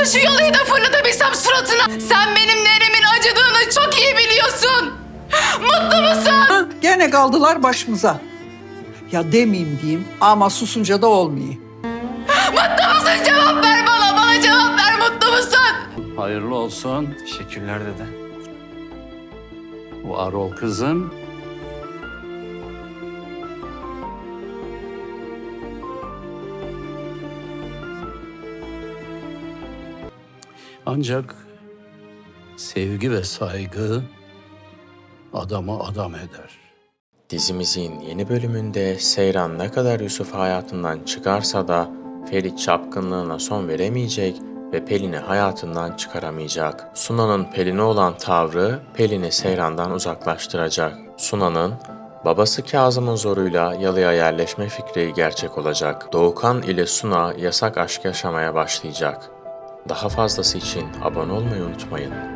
Keşke şu yalıyı da fırlatabilsem suratına. Sen benim nerimin acıdığını çok iyi biliyorsun. Mutlu musun? Ha, gene kaldılar başımıza. Ya demeyeyim diyeyim ama susunca da olmayayım. Mutlu musun? Cevap ver bana. Bana cevap ver. Mutlu musun? Hayırlı olsun. Teşekkürler dede. Var ol kızım. Ancak sevgi ve saygı adamı adam eder. Dizimizin yeni bölümünde Seyran ne kadar Yusuf hayatından çıkarsa da Ferit çapkınlığına son veremeyecek ve Pelin'i hayatından çıkaramayacak. Sunan'ın Pelin'e olan tavrı Pelin'i Seyran'dan uzaklaştıracak. Sunan'ın babası Kazım'ın zoruyla yalıya yerleşme fikri gerçek olacak. Doğukan ile Suna yasak aşk yaşamaya başlayacak. Daha fazlası için abone olmayı unutmayın.